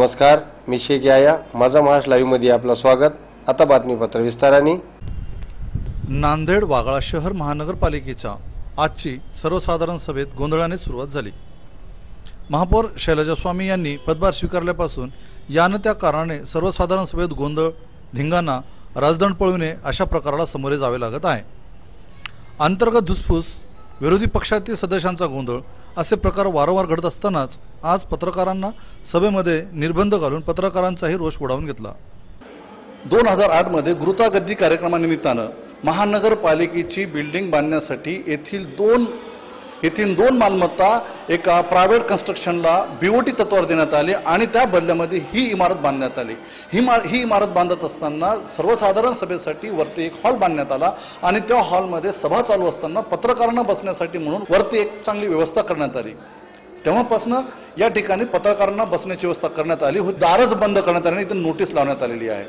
नमस्कार मी शेख याया माझा महाराष्ट्र लाईव्हमध्ये आपलं स्वागत. आता बातमीपत्र विस्ताराने. नांदेड वागळा शहर महानगरपालिकेच्या आजची सर्वसाधारण सभेत गोंधळाने सुरुवात झाली. महापौर शैलजा स्वामी यांनी पदभार स्वीकारल्यापासून यानं त्या कारणाने सर्वसाधारण सभेत गोंधळ धिंगाणा राजदंड पळविणे अशा प्रकाराला सामोरे जावे लागत आहे. अंतर्गत धुसफूस विरोधी पक्षातील सदस्यांचा गोंधळ असे प्रकार वारंवार घडत असतानाच आज पत्रकारांना सभेमध्ये निर्बंध घालून पत्रकारांचाही रोष उडावून घेतला. दोन हजार आठमध्ये गुरुतागद्दी कार्यक्रमानिमित्तानं महानगरपालिकेची बिल्डिंग बांधण्यासाठी येथील दोन येथील दोन मालमत्ता एका प्रायव्हेट कन्स्ट्रक्शनला बीओटी तत्वावर देण्यात आली आणि त्या बदल्यामध्ये ही इमारत बांधण्यात आली. ही मा ही इमारत बांधत असताना सर्वसाधारण सभेसाठी वरती एक हॉल बांधण्यात आला आणि त्या हॉलमध्ये सभा चालू असताना पत्रकारांना बसण्यासाठी म्हणून वरती एक चांगली व्यवस्था करण्यात आली. तेव्हापासून या ठिकाणी पत्रकारांना बसण्याची व्यवस्था करण्यात आली. दारच बंद करण्यात आली आणि इथं नोटीस लावण्यात आलेली आहे.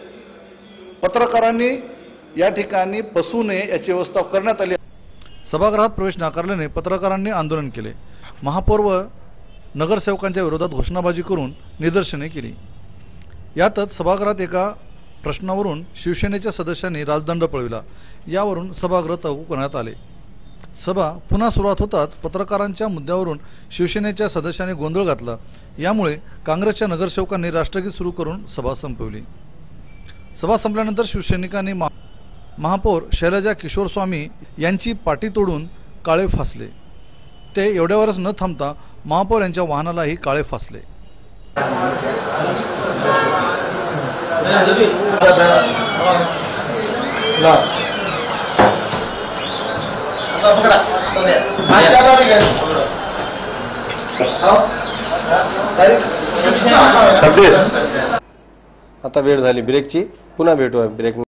पत्रकारांनी या ठिकाणी बसू नये याची व्यवस्था करण्यात आली. सभागृहात प्रवेश नाकारल्याने पत्रकारांनी आंदोलन केले. महापौर व नगरसेवकांच्या विरोधात घोषणाबाजी करून निदर्शने केली. यातच सभागृहात एका प्रश्नावरून शिवसेनेच्या सदस्यांनी राजदंड पळविला. यावरून सभागृह तहकूब करण्यात आले. सभा पुन्हा सुरुवात होताच पत्रकारांच्या मुद्द्यावरून शिवसेनेच्या सदस्यांनी गोंधळ घातला. यामुळे काँग्रेसच्या नगरसेवकांनी राष्ट्रगीत सुरू करून सभा संपवली. सभा संपल्यानंतर शिवसैनिकांनी महापौर शैलजा किशोर स्वामी यांची पाटी तोडून काळे फासले. ते एवढ्यावरच न थांबता महापौर यांच्या वाहनालाही काळे फासले. आता वेळ झाली ब्रेकची. पुन्हा भेटू ब्रेक